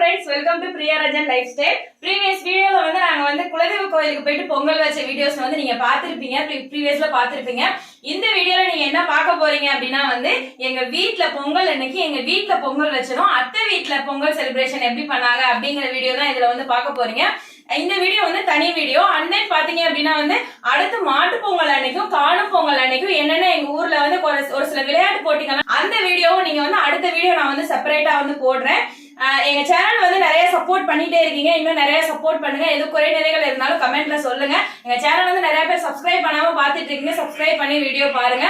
Friends welcome to Priyarajan life style previous வீடியோல வந்து நாங்க வந்து குலதெய்வ கோயிலுக்கு போயிட்டு பொங்கல் வச்ச வீடியோஸ் வந்து நீங்க பாத்திருப்பீங்க ப்ரீவியஸ்ல பாத்திருப்பீங்க இந்த வீடியோல நீங்க என்ன பார்க்க போறீங்க அப்படின்னா வந்து எங்க வீட்ல பொங்கல் அன்னைக்கு எங்க வீட்ல பொங்கல் வச்சிரும் அத்தை வீட்ல பொங்கல் செலிப்ரேஷன் எப்படி பண்ணாங்க அப்படிங்கிற வீடியோ தான் இதுல வந்து பார்க்க போறீங்க. இந்த வீடியோ வந்து தனி வீடியோ அண்ணன் பாத்தீங்க அப்படின்னா வந்து அடுத்து மாட்டு பொங்கல் அன்னைக்கும் காணும் பொங்கல் அன்னைக்கும் என்னென்ன எங்க ஊர்ல வந்து ஒரு ஒரு சில விளையாட்டு போட்டிகள் அந்த வீடியோவும் நீங்க வந்து அடுத்த வீடியோ நான் வந்து செப்பரேட்டா வந்து போடுறேன். எங்க சேனல் வந்து நிறைய சப்போர்ட் பண்ணிட்டே இருக்கீங்க. இன்னும் நிறைய சப்போர்ட் பண்ணுங்க. எது குறை நிறைகள் இருந்தாலும் கமெண்ட்ல சொல்லுங்க. எங்க சேனல் வந்து நிறைய பேர் சப்ஸ்கிரைப் பண்ணாம பாத்துட்டு இருக்கீங்க. சப்ஸ்கிரைப் பண்ணி வீடியோ பாருங்க.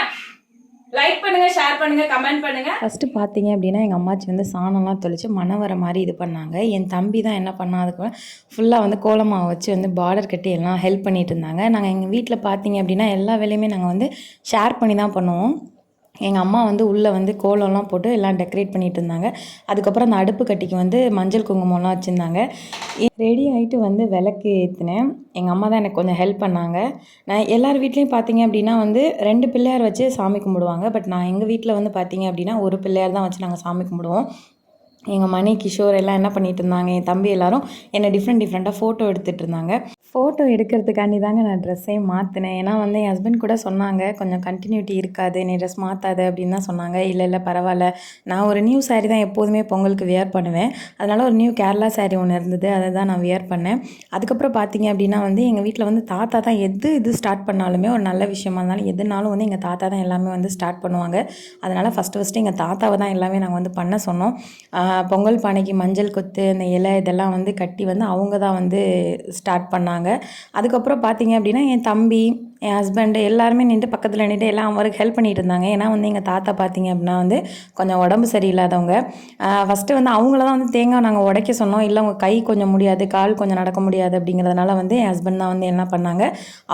லைக் பண்ணுங்க ஷேர் பண்ணுங்க கமெண்ட் பண்ணுங்க. ஃபர்ஸ்ட் பார்த்தீங்க அப்படின்னா எங்கள் அம்மாச்சி வந்து சாணம்லாம் தொளிச்சு மன வர மாதிரி இது பண்ணாங்க. என் தம்பி தான் என்ன பண்ணா அதுக்கு ஃபுல்லாக வந்து கோலமாக வச்சு வந்து பார்டர் கட்டி எல்லாம் ஹெல்ப் பண்ணிட்டு இருந்தாங்க. நாங்கள் எங்கள் வீட்டில் பார்த்தீங்க அப்படின்னா எல்லா வேலையுமே நாங்கள் வந்து ஷேர் பண்ணி தான் பண்ணுவோம். எங்கள் அம்மா வந்து உள்ளே வந்து கோலம்லாம் போட்டு எல்லாம் டெக்கரேட் பண்ணிகிட்டு இருந்தாங்க. அதுக்கப்புறம் அந்த அடுப்பு கட்டிக்கு வந்து மஞ்சள் குங்குமம்லாம் வச்சுருந்தாங்க. ரெடி ஆகிட்டு வந்து விளக்கு ஏற்றினேன் எங்கள் அம்மா தான் எனக்கு கொஞ்சம் ஹெல்ப் பண்ணாங்க. நான் எல்லார் வீட்லேயும் பார்த்தீங்க அப்படின்னா வந்து ரெண்டு பிள்ளையார் வச்சு சாமி கும்பிடுவாங்க. பட் நான் எங்கள் வீட்டில் வந்து பார்த்தீங்க அப்படின்னா ஒரு பிள்ளையார் தான் வச்சு நாங்கள் சாமி கும்பிடுவோம். எங்கள் மணி கிஷோர் எல்லாம் என்ன பண்ணிகிட்டு இருந்தாங்க? என் தம்பி எல்லாரும் என்னை டிஃப்ரெண்ட் டிஃப்ரெண்ட்டாக ஃபோட்டோ எடுத்துகிட்டு இருந்தாங்க. ஃபோட்டோ எடுக்கிறதுக்காண்டி தாங்க நான் ட்ரெஸ்ஸே மாற்றினேன் ஏன்னா வந்து என் ஹஸ்பண்ட் கூட சொன்னாங்க கொஞ்சம் கண்டினியூட்டி இருக்காது நீ ட்ரெஸ் மாற்றாத அப்படின்னு தான் சொன்னாங்க. இல்லை இல்லை பரவாயில்ல. நான் ஒரு நியூ saree தான் எப்போதுமே பொங்கலுக்கு வியர் பண்ணுவேன். அதனால் ஒரு நியூ கேரளா saree ஒன்று இருந்தது. அதை தான் நான் வியர் பண்ணேன். அதுக்கப்புறம் பார்த்தீங்க அப்படின்னா வந்து எங்கள் வீட்டில் வந்து தாத்தா தான் எது இது ஸ்டார்ட் பண்ணாலுமே ஒரு நல்ல விஷயமா இருந்தாலும் எதுனாலும் வந்து எங்கள் தாத்தா தான் எல்லாமே வந்து ஸ்டார்ட் பண்ணுவாங்க. அதனால் ஃபஸ்ட்டு ஃபஸ்ட்டு எங்கள் தாத்தாவை தான் எல்லாமே நாங்கள் வந்து பண்ண சொன்னோம். பொங்கல் பானைக்கு மஞ்சள் கொத்து அந்த இலை இதெல்லாம் வந்து கட்டி வந்து அவங்க தான் வந்து ஸ்டார்ட் பண்ணாங்க. அதுக்கப்புறம் பார்த்தீங்க அப்படின்னா என் தம்பி என் ஹஸ்பண்டு எல்லாருமே நின்று பக்கத்தில் நின்று எல்லாம் அவருக்கு ஹெல்ப் பண்ணிட்டு இருந்தாங்க. ஏன்னா வந்து எங்கள் தாத்தா பார்த்தீங்க அப்படின்னா வந்து கொஞ்சம் உடம்பு சரியில்லாதவங்க. ஃபஸ்ட்டு வந்து அவங்கள தான் வந்து தேங்காய் நாங்கள் உடைக்க சொன்னோம். இல்லை அவங்க கை கொஞ்சம் முடியாது கால் கொஞ்சம் நடக்க முடியாது அப்படிங்கிறதுனால வந்து என் ஹஸ்பண்ட் தான் வந்து என்ன பண்ணாங்க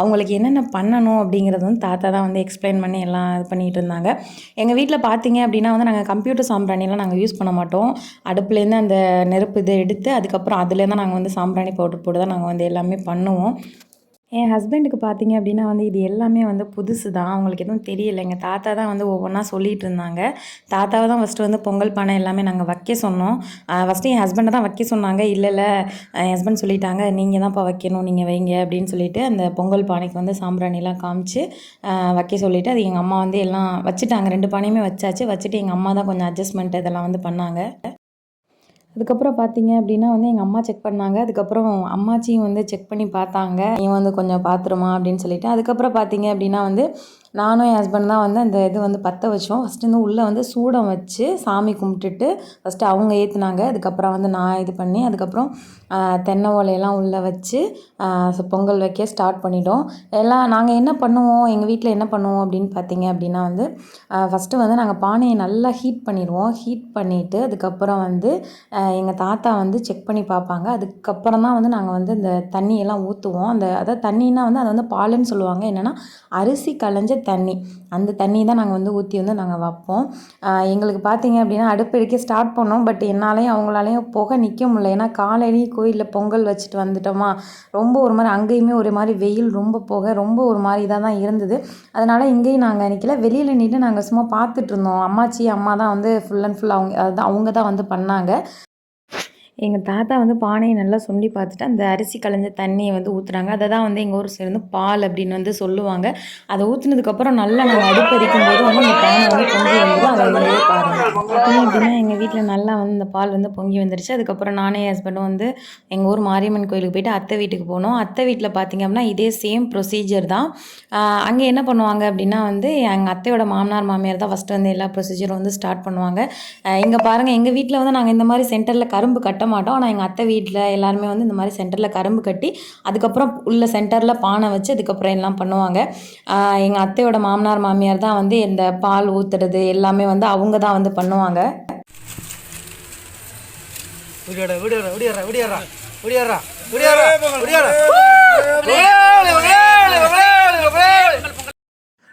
அவங்களுக்கு என்னென்ன பண்ணணும் அப்படிங்கிறது வந்து தாத்தா தான் வந்து எக்ஸ்பிளைன் பண்ணி எல்லாம் இது பண்ணிட்டு இருந்தாங்க. எங்கள் வீட்டில் பார்த்தீங்க அப்படின்னா வந்து நாங்கள் கம்ப்யூட்டர் சாம்பிராணிலாம் நாங்கள் யூஸ் பண்ண மாட்டோம். அடுப்புலேருந்து அந்த நெருப்பு இதை எடுத்து அதுக்கப்புறம் அதுலேருந்து நாங்கள் வந்து சாம்பிராணி பவுடர் போட்டு தான் நாங்கள் வந்து எல்லாமே பண்ணுவோம். என் ஹஸ்பண்டுக்கு பார்த்தீங்க அப்படின்னா வந்து இது எல்லாமே வந்து புதுசு தான் அவங்களுக்கு எதுவும் தெரியல. எங்கள் தாத்தா தான் வந்து ஒவ்வொன்றா சொல்லிகிட்டு இருந்தாங்க. தாத்தாவை தான் ஃபஸ்ட்டு வந்து பொங்கல் பானை எல்லாமே நாங்கள் வைக்க சொன்னோம். ஃபஸ்ட்டு என் ஹஸ்பண்டை தான் வைக்க சொன்னாங்க. இல்லை இல்லை என் ஹஸ்பண்ட் சொல்லிட்டாங்க நீங்கள் தான்ப்பா வைக்கணும் நீங்கள் வைங்க அப்படின்னு சொல்லிட்டு அந்த பொங்கல் பானைக்கு வந்து சாம்பிராணிலாம் காமிச்சு வைக்க சொல்லிவிட்டு அது எங்கள் அம்மா வந்து எல்லாம் வச்சுட்டாங்க. ரெண்டு பானையுமே வச்சாச்சு. வச்சுட்டு எங்கள் அம்மா தான் கொஞ்சம் அட்ஜஸ்ட்மெண்ட் இதெல்லாம் வந்து பண்ணாங்க. அதுக்கப்புறம் பார்த்தீங்க அப்படின்னா வந்து எங்கள் அம்மா செக் பண்ணாங்க. அதுக்கப்புறம் அம்மாச்சியும் வந்து செக் பண்ணி பார்த்தாங்க. நீ வந்து கொஞ்சம் பார்த்துருமா அப்படின்னு சொல்லிட்டு. அதுக்கப்புறம் பார்த்தீங்க அப்படின்னா வந்து நானும் என் ஹஸ்பண்ட் தான் வந்து அந்த இது வந்து பற்ற வச்சோம். ஃபஸ்ட்டு வந்து உள்ளே வந்து சூடம் வச்சு சாமி கும்பிட்டுட்டு ஃபஸ்ட்டு அவங்க ஏற்றுனாங்க அதுக்கப்புறம் வந்து நான் இது பண்ணி அதுக்கப்புறம் தென்னை ஓலையெல்லாம் உள்ளே வச்சு பொங்கல் வைக்க ஸ்டார்ட் பண்ணிட்டோம். எல்லாம் நாங்கள் என்ன பண்ணுவோம்? எங்கள் வீட்டில் என்ன பண்ணுவோம் அப்படின்னு பார்த்தீங்க அப்படின்னா வந்து ஃபஸ்ட்டு வந்து நாங்கள் பானையை நல்லா ஹீட் பண்ணிடுவோம். ஹீட் பண்ணிவிட்டு அதுக்கப்புறம் வந்து எங்கள் தாத்தா வந்து செக் பண்ணி பார்ப்பாங்க அதுக்கப்புறம் தான் வந்து நாங்கள் வந்து இந்த தண்ணியெல்லாம் ஊற்றுவோம் அந்த அதாவது தண்ணின்னா வந்து அதை வந்து பாலுன்னு சொல்லுவாங்க. என்னென்னா அரிசி களைஞ்ச தண்ணி. அந்த தண்ணி தான் நாங்கள் வந்து ஊற்றி வந்து நாங்கள் வைப்போம். எங்களுக்கு பார்த்தீங்க அப்படின்னா அடுப்பு எடுக்க ஸ்டார்ட் பண்ணோம். பட் என்னாலையும் அவங்களாலையும் புகை நிற்க முடியல. ஏன்னா காலையிலேயே கோயிலில் பொங்கல் வச்சுட்டு வந்துட்டோமா. ரொம்ப ஒரு மாதிரி அங்கேயுமே ஒரு மாதிரி வெயில் ரொம்ப புகை ரொம்ப ஒரு மாதிரி இதாக தான் இருந்தது. அதனால் இங்கேயும் நாங்கள் நிற்கல வெளியில் நின்று நாங்கள் சும்மா பார்த்துட்டு இருந்தோம். அம்மாச்சி அம்மா தான் வந்து ஃபுல் அண்ட் ஃபுல் அவங்க அதான் அவங்க தான் வந்து பண்ணாங்க. எங்கள் தாத்தா வந்து பானையை நல்லா சுண்டி பார்த்துட்டு அந்த அரிசி களைஞ்ச தண்ணியை வந்து ஊற்றுறாங்க அதை தான் வந்து எங்கள் ஊர் சேர்ந்து பால் அப்படின்னு வந்து சொல்லுவாங்க. அதை ஊற்றுனதுக்கப்புறம் நல்லா நாங்கள் அடுப்பரிக்கும் போது வந்து அந்த பானை வந்து பொங்கி வந்துடும் அதை வந்து பாருங்கள் அப்படின்னா எங்கள் வீட்டில் நல்லா வந்து அந்த பால் வந்து பொங்கி வந்துருச்சு. அதுக்கப்புறம் நானே ஹஸ்பண்டும் வந்து எங்கள் ஊர் மாரியம்மன் கோயிலுக்கு போயிட்டு அத்தை வீட்டுக்கு போனோம். அத்தை வீட்டில் பார்த்தீங்க அப்படின்னா இதே சேம் ப்ரொசீஜர் தான். அங்கே என்ன பண்ணுவாங்க அப்படின்னா வந்து எங்கள் அத்தையோட மாமனார் மாமியார் தான் ஃபஸ்ட்டு வந்து எல்லா ப்ரொசீஜரும் வந்து ஸ்டார்ட் பண்ணுவாங்க. இங்கே பாருங்கள் எங்கள் வீட்டில் வந்து நாங்கள் இந்த மாதிரி சென்டரில் கரும்பு கட்ட மாட்டோம் ஆனால் எங்கள் அத்தை வீட்டில் எல்லாருமே வந்து இந்த மாதிரி சென்டரில் கரும்பு கட்டி அதுக்கப்புறம் உள்ள சென்டரில் பானை வச்சு அதுக்கப்புறம் எல்லாம் பண்ணுவாங்க எங்கள் அத்தையோட மாமனார் மாமியார் தான் வந்து இந்த பால் ஊத்துறது எல்லாமே வந்து அவங்க தான் வந்து பண்ணுவாங்க விடியாடா விடியாடா விடியாடா விடியாடா விடியாடா விடியாடா விடியாடா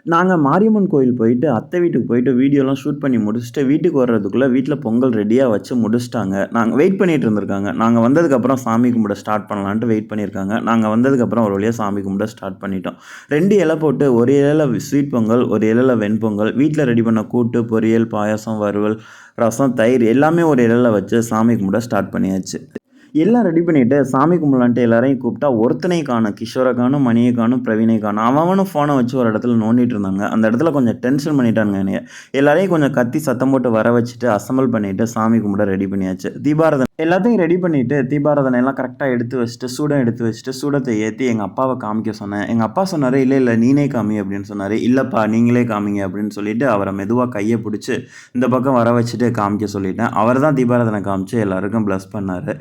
நாங்கள் மாரியம்மன் கோயில் போயிட்டு அத்தை வீட்டுக்கு போயிட்டு வீடியோலாம் ஷூட் பண்ணி முடிச்சுட்டு வீட்டுக்கு வர்றதுக்குள்ளே வீட்டில் பொங்கல் ரெடியாக வச்சு முடிச்சிட்டாங்க. நாங்கள் வெயிட் பண்ணிட்டு இருந்திருக்காங்க. நாங்கள் வந்ததுக்கப்புறம் சாமி கும்பிட ஸ்டார்ட் பண்ணலான்ட்டு வெயிட் பண்ணியிருக்காங்க நாங்கள் வந்ததுக்கப்புறம் ஒரு வழியாக சாமி கும்பிட ஸ்டார்ட் பண்ணிட்டோம். ரெண்டு இலை போட்டு ஒரு இலையில் ஸ்வீட் பொங்கல் ஒரு இலையில் வெண்பொங்கல் வீட்டில் ரெடி பண்ண கூட்டு பொரியல் பாயாசம் வறுவல் ரசம் தயிர் எல்லாமே ஒரு இலையில் வச்சு சாமி கும்பிட ஸ்டார்ட் பண்ணியாச்சு. எல்லாம் ரெடி பண்ணிவிட்டு சாமி கும்பலான்ட்டு எல்லாரையும் கூப்பிட்டா ஒருத்தனை காணும். கிஷோரை காணும் மணியை காணும் பிரவீனை காணும். அவனும் ஃபோனை வச்சு ஒரு இடத்துல நோண்டிட்டு இருந்தாங்க. அந்த இடத்துல கொஞ்சம் டென்ஷன் பண்ணிட்டாங்க என்னைய. எல்லாரையும் கொஞ்சம் கத்தி சத்தம் போட்டு வர வச்சுட்டு அசம்பிள் பண்ணிவிட்டு சாமி கும்பிட ரெடி பண்ணியாச்சு. தீபாரதன் எல்லாத்தையும் ரெடி பண்ணிவிட்டு தீபாரதனை எல்லாம் கரெக்டாக எடுத்து வச்சுட்டு சூடம் எடுத்து வச்சுட்டு சூடத்தை ஏற்றி எங்கள் அப்பாவை காமிக்க சொன்னேன். எங்கள் அப்பா சொன்னார் இல்லை இல்லை நீனே காமி அப்படின்னு சொன்னார். இல்லைப்பா நீங்களே காமிங்க அப்படின்னு சொல்லிட்டு அவரை மெதுவாக கையை பிடிச்சி இந்த பக்கம் வர வச்சுட்டு காமிக்க சொல்லிட்டேன். அவர் தான் தீபாரதனை காமிச்சு எல்லாருக்கும் ப்ளஸ் பண்ணார்.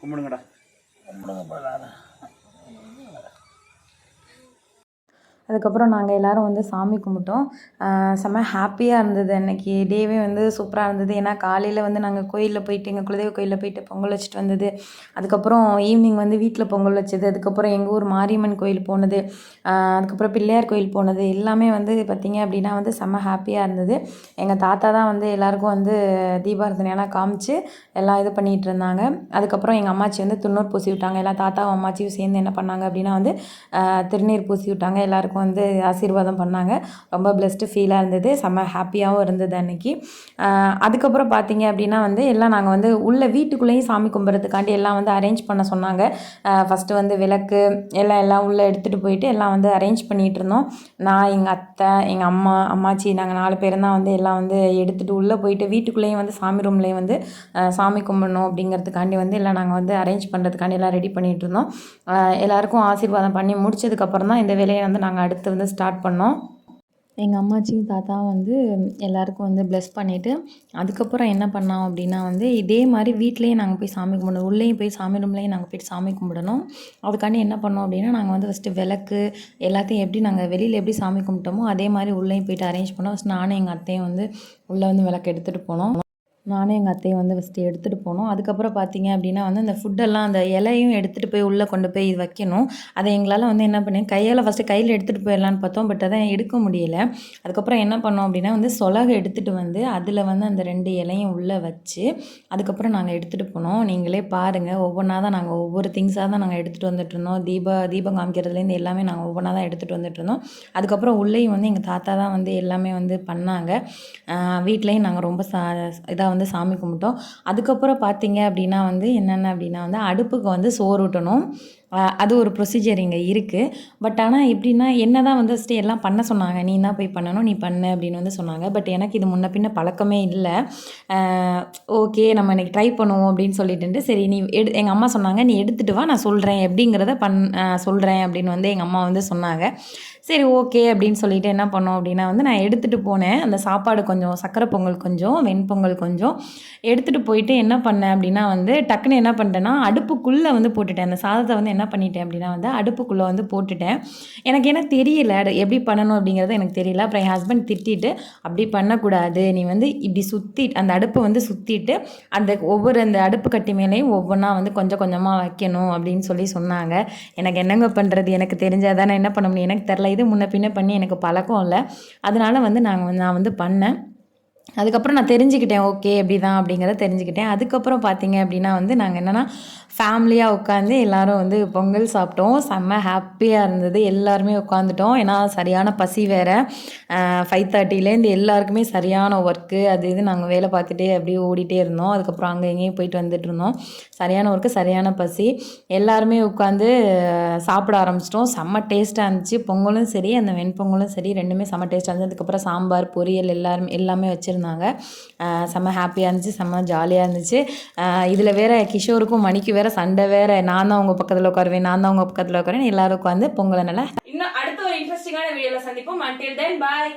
கும்பிடுங்கடா. கும்பிடுங்க போகலாம் அதுக்கப்புறம் நாங்கள் எல்லாரும் வந்து சாமி கும்பிட்டோம். செம்ம ஹாப்பியாக இருந்தது அன்றைக்கி டேவே வந்து சூப்பராக இருந்தது. ஏன்னா காலையில் வந்து நாங்கள் கோயிலில் போயிட்டு எங்கள் குலதெய்வ கோயிலில் போயிட்டு பொங்கல் வச்சுட்டு வந்தது. அதுக்கப்புறம் ஈவினிங் வந்து வீட்டில் பொங்கல் வச்சது. அதுக்கப்புறம் எங்கள் ஊர் மாரியம்மன் கோயில் போனது. அதுக்கப்புறம் பிள்ளையார் கோயில் போனது. எல்லாமே வந்து பார்த்திங்க அப்படின்னா வந்து செம்ம ஹாப்பியாக இருந்தது. எங்கள் தாத்தா தான் வந்து எல்லாருக்கும் வந்து தீபாரதனையெல்லாம் காமிச்சு எல்லாம் இது பண்ணிகிட்டு இருந்தாங்க. அதுக்கப்புறம் எங்கள் அம்மாச்சி வந்து துண்ணூர் பூசி விட்டாங்க. எல்லா தாத்தாவும் அம்மாச்சியும் சேர்ந்து என்ன பண்ணாங்க அப்படின்னா வந்து திருநீர் பூசி விட்டாங்க. எல்லாருக்கும் வந்து ஆசீர்வாதம் பண்ணாங்க. ரொம்ப பெஸ்ட்டு ஃபீலாக இருந்தது. செம்ம ஹாப்பியாகவும் இருந்தது அன்னைக்கு. அதுக்கப்புறம் பார்த்தீங்க அப்படின்னா வந்து எல்லாம் நாங்கள் வந்து உள்ள வீட்டுக்குள்ளேயும் சாமி கும்பிட்றதுக்காண்டி எல்லாம் வந்து அரேஞ்ச் பண்ண சொன்னாங்க. ஃபஸ்ட்டு வந்து விளக்கு எல்லாம் எல்லாம் உள்ளே எடுத்துகிட்டு போயிட்டு எல்லாம் வந்து அரேஞ்ச் பண்ணிகிட்டு இருந்தோம். நான் எங்கள் அத்தை எங்கள் அம்மா அம்மாச்சி நாங்கள் நாலு பேரும் தான் வந்து எல்லாம் வந்து எடுத்துகிட்டு உள்ளே போயிட்டு வீட்டுக்குள்ளேயும் வந்து சாமி ரூம்லேயும் வந்து சாமி கும்பிடணும் அப்படிங்கிறதுக்காண்டி வந்து எல்லாம் நாங்கள் வந்து அரேஞ்ச் பண்ணுறதுக்காண்டி எல்லாம் ரெடி பண்ணிகிட்டு இருந்தோம். எல்லாருக்கும் ஆசீர்வாதம் பண்ணி முடிச்சதுக்கப்புறம் தான் இந்த வேலையை வந்து நாங்கள் அடுத்து வந்து ஸ்டார்ட் பண்ணோம். எங்கள் அம்மாச்சியும் தாத்தா வந்து எல்லாருக்கும் வந்து ப்ளெஸ் பண்ணிவிட்டு அதுக்கப்புறம் என்ன பண்ணோம் அப்படின்னா வந்து இதே மாதிரி வீட்லேயே நாங்கள் போய் சாமி கும்பிடணும். உள்ளேயும் போய் சாமி ரூம்லேயும் நாங்கள் போய்ட்டு சாமி கும்பிடணும். அதுக்காண்டி என்ன பண்ணோம் அப்படின்னா நாங்கள் வந்து ஃபஸ்ட்டு விளக்கு எல்லாத்தையும் எப்படி நாங்கள் வெளியில் எப்படி சாமி கும்பிட்டோமோ அதே மாதிரி உள்ளேயும் போயிட்டு அரேஞ்ச் பண்ணோம். ஃபஸ்ட் நானும் எங்கள் அத்தையும் வந்து உள்ளே வந்து விளக்கு எடுத்துகிட்டு போனோம். நானும் எங்கள் அத்தையும் வந்து ஃபஸ்ட்டு எடுத்துகிட்டு போனோம். அதுக்கப்புறம் பார்த்தீங்க அப்படின்னா வந்து அந்த ஃபுட்டெல்லாம் அந்த இலையும் எடுத்துகிட்டு போய் உள்ளே கொண்டு போய் இது வைக்கணும். அதை எங்களால் வந்து என்ன பண்ணேன் கையால் ஃபஸ்ட்டு கையில் எடுத்துகிட்டு போயிடலான்னு பார்த்தோம். பட் அதை எடுக்க முடியல. அதுக்கப்புறம் என்ன பண்ணோம் அப்படின்னா வந்து சொலகை எடுத்துகிட்டு வந்து அதில் வந்து அந்த ரெண்டு இலையும் உள்ளே வச்சு அதுக்கப்புறம் நாங்கள் எடுத்துகிட்டு போனோம். நீங்களே பாருங்கள் ஒவ்வொன்றா தான் நாங்கள் ஒவ்வொரு திங்ஸாக தான் நாங்கள் எடுத்துகிட்டு வந்துட்டு இருந்தோம். தீப தீபம் காமிக்கிறதுலேருந்து எல்லாமே நாங்கள் ஒவ்வொன்றா தான் எடுத்துகிட்டு வந்துட்டு இருந்தோம். அதுக்கப்புறம் உள்ளேயும் வந்து எங்கள் தாத்தா தான் வந்து எல்லாமே வந்து பண்ணாங்க. வீட்லேயும் நாங்கள் ரொம்ப சா இதாக வந்து வந்து சாமி கும்பிட்டோம். அதுக்கப்புறம் பார்த்தீங்க அப்படின்னா வந்து என்னென்ன அப்படின்னா வந்து அடுப்புக்கு வந்து சோறு ஊட்டணும். அது ஒரு ப்ரொசீஜர் இங்கே இருக்குது பட் ஆனால் எப்படின்னா என்ன தான் வந்து ஃபஸ்ட்டு எல்லாம் பண்ண சொன்னாங்க. நீ தான் போய் பண்ணணும்? நீ பண்ணு அப்படின்னு வந்து சொன்னாங்க. பட் எனக்கு இது முன்ன பின்ன பழக்கமே இல்லை. ஓகே நம்ம இன்றைக்கி ட்ரை பண்ணுவோம் அப்படின்னு சொல்லிட்டு சரி நீ எடு எங்கள் அம்மா சொன்னாங்க நீ எடுத்துகிட்டு வா நான் சொல்கிறேன் எப்படிங்கிறத பண் சொல்கிறேன் அப்படின்னு வந்து எங்கள் அம்மா வந்து சொன்னாங்க. சரி ஓகே அப்படின்னு சொல்லிட்டு என்ன பண்ணோம் அப்படின்னா வந்து நான் எடுத்துகிட்டு போனேன். அந்த சாப்பாடு கொஞ்சம் சக்கரை பொங்கல் கொஞ்சம் வெண்பொங்கல் கொஞ்சம் எடுத்துகிட்டு போயிட்டு என்ன பண்ணேன் அப்படின்னா வந்து டக்குன்னு என்ன பண்ணிட்டேன்னா அடுப்புக்குள்ளே வந்து போட்டுட்டேன். அந்த சாதத்தை வந்து என்ன பண்ணிட்டேன் அப்படின்னா வந்து அடுப்புக்குள்ளே வந்து போட்டுட்டேன். எனக்கு என்ன தெரியல எப்படி பண்ணணும் அப்படிங்கிறது எனக்கு தெரியல. அப்புறம் என் ஹஸ்பண்ட் திட்டிட்டு அப்படி பண்ணக்கூடாது. நீ வந்து இப்படி சுற்றி அந்த அடுப்பை வந்து சுற்றிட்டு அந்த ஒவ்வொரு அந்த அடுப்பு கட்டி மேலேயும் ஒவ்வொன்றா வந்து கொஞ்சம் கொஞ்சமாக வைக்கணும். அப்படின்னு சொல்லி சொன்னாங்க. எனக்கு என்னங்க பண்ணுறது எனக்கு தெரிஞ்சால் தானே என்ன பண்ண முடியும்? எனக்கு தெரில இது முன்ன பின்ன பண்ணி எனக்கு பழக்கம் இல்லை. அதனால் வந்து நாங்கள் நான் வந்து பண்ணேன். அதுக்கப்புறம் நான் தெரிஞ்சுக்கிட்டேன். ஓகே அப்படி தான் அப்படிங்கிறத தெரிஞ்சுக்கிட்டேன். அதுக்கப்புறம் பார்த்தீங்க அப்படின்னா வந்து நாங்கள் என்னென்னா ஃபேமிலியாக உட்காந்து எல்லாரும் வந்து பொங்கல் சாப்பிட்டோம். செம்ம ஹாப்பியாக இருந்தது. எல்லாருமே உட்காந்துட்டோம் ஏன்னா சரியான பசி வேறு. ஃபைவ் தேர்ட்டிலேருந்து எல்லாருக்குமே சரியான ஒர்க்கு அது இது நாங்கள் வேலை பார்த்துட்டே அப்படியே ஓடிட்டே இருந்தோம். அதுக்கப்புறம் அங்கே எங்கேயும் போயிட்டு வந்துட்டு இருந்தோம். சரியான ஒர்க்கு சரியான பசி. எல்லாருமே உட்காந்து சாப்பிட ஆரம்பிச்சிட்டோம். செம்ம டேஸ்ட்டாக இருந்துச்சு. பொங்கலும் சரி அந்த வெண்பொங்கலும் சரி ரெண்டுமே செம்ம டேஸ்ட்டாக இருந்துச்சு. அதுக்கப்புறம் சாம்பார் பொரியல் எல்லாருமே எல்லாமே வச்சுருந்தாங்க. செம்ம ஹாப்பியாக இருந்துச்சு. செம்ம ஜாலியாக இருந்துச்சு. இதில் வேற கிஷோருக்கும் மணிக்கு வேற சண்டை வேற. நான் தான் உங்கள் பக்கத்தில் உட்காருவேன் நான் தான் உங்கள் பக்கத்தில் உட்காருவேன். எல்லாரும் உட்காந்து பொங்கலை நல்லா இன்னும் அடுத்த ஒரு இன்ட்ரெஸ்டிங்கான வீடியோல சந்திப்போம். Until then bye.